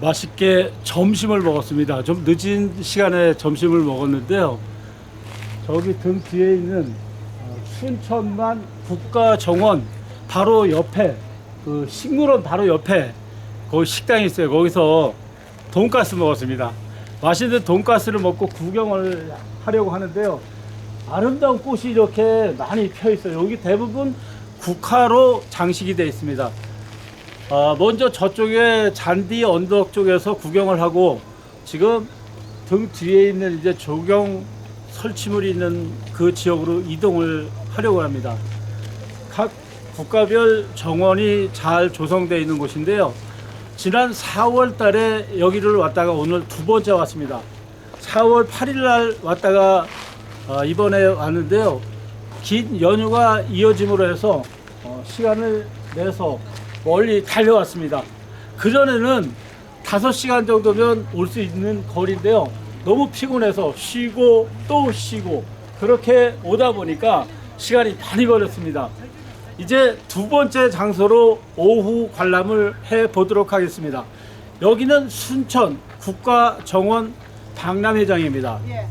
맛있게 점심을 먹었습니다. 좀 늦은 시간에 점심을 먹었는데요. 저기 등 뒤에 있는 어, 순천만 국가정원 바로 옆에 그 식물원 바로 옆에 거기 식당이 있어요. 거기서 돈가스 먹었습니다. 맛있는 돈가스를 먹고 구경을 하려고 하는데요. 아름다운 꽃이 이렇게 많이 펴 있어요. 여기 대부분 국화로 장식이 되어 있습니다. 아, 먼저 저쪽에 잔디 언덕 쪽에서 구경을 하고 지금 등 뒤에 있는 이제 조경 설치물이 있는 그 지역으로 이동을 하려고 합니다. 각 국가별 정원이 잘 조성되어 있는 곳인데요. 지난 4월 달에 여기를 왔다가 오늘 두 번째 왔습니다. 4월 8일 날 왔다가 어, 이번에 왔는데요. 긴 연휴가 이어짐으로 해서 어, 시간을 내서 멀리 달려왔습니다. 그전에는 5시간 정도면 올 수 있는 거리인데요. 너무 피곤해서 쉬고 또 쉬고 그렇게 오다 보니까 시간이 많이 걸렸습니다. 이제 두 번째 장소로 오후 관람을 해 보도록 하겠습니다. 여기는 순천 국가정원 박람회장입니다. 예.